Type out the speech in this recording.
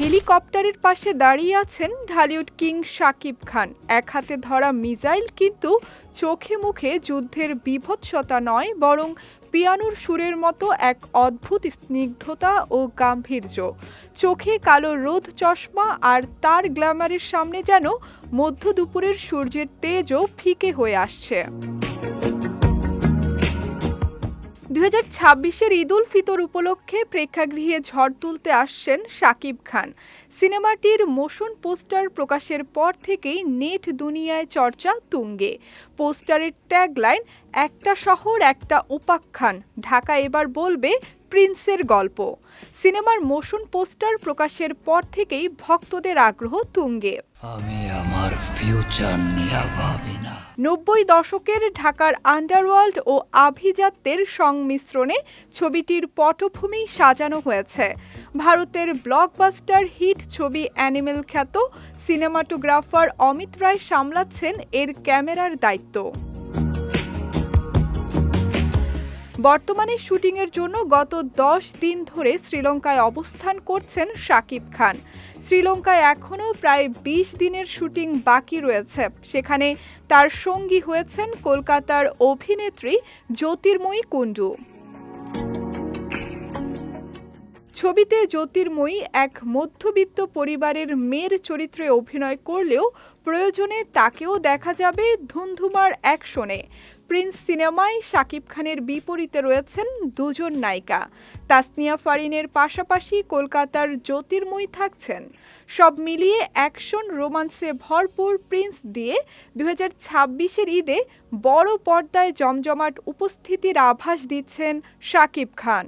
হেলিকপ্টারের পাশে দাঁড়িয়ে আছেন ঢালিউড কিং শাকিব খান। এক হাতে ধরা মিসাইল কিন্তু চোখে মুখে যুদ্ধের বিভৎসতা নয়, বরং পিয়ানোর সুরের মতো এক অদ্ভুত স্নিগ্ধতা ও গাম্ভীর্য। চোখে কালো রোদ চশমা আর তার গ্ল্যামারের সামনে যেন মধ্য দুপুরের সূর্যের তেজও ফিকে হয়ে আসছে। দুই হাজার ছাব্বিশের ঈদ উল ফিতর উপলক্ষে প্রেক্ষাগৃহে ঝড় তুলতে আসছেন শাকিব খান। সিনেমাটির মোশন পোস্টার প্রকাশের পর থেকেই নেট দুনিয়ায় চর্চা তুঙ্গে। পোস্টারের ট্যাগলাইন, একটা শহর, একটা উপাখ্যান ঢাকা এবার বলবে প্রিন্সের গল্প। সিনেমার মোশন পোস্টার প্রকাশের পর থেকেই ভক্তদের আগ্রহ তুঙ্গে। আমি আমার ফিউচার নিয়ে ভাবি না। নব্বই দশকের ঢাকার আন্ডারওয়ার্ল্ড ও আভিজাত্যের সংমিশ্রণে ছবিটির পটভূমি সাজানো হয়েছে। ভারতের ব্লকবাস্টার হিট ছবি অ্যানিমেল খ্যাত সিনেমাটোগ্রাফার অমিত রায় সামলাচ্ছেন এর ক্যামেরার দায়িত্ব। বর্তমানে শুটিংয়ের জন্য গত দশ দিন ধরে শ্রীলঙ্কায় অবস্থান করছেন শাকিব খান। শ্রীলঙ্কায় এখনও প্রায় বিশ দিনের শুটিং বাকি রয়েছে। সেখানে তার সঙ্গী হয়েছেন কলকাতার অভিনেত্রী জ্যোতির্ময়ী কুণ্ডু। ছবিতে জ্যোতির্ময়ী এক মধ্যবিত্ত পরিবারের মেয়ের চরিত্রে অভিনয় করলেও প্রয়োজনে তাকেও দেখা যাবে ধুমধুমার অ্যাকশনে প্রিন্স সিনেমায় শাকিব খানের বিপরীতে রয়েছেন দুজন নায়িকা। তাসনিয়া ফারিনের পাশাপাশি কলকাতার জ্যোতির্ময়ী থাকছেন। সব মিলিয়ে অ্যাকশন রোমান্সে ভরপুর প্রিন্স দিয়ে দু হাজার ঈদে বড় পর্দায় জমজমাট উপস্থিতির আভাস দিচ্ছেন শাকিব খান।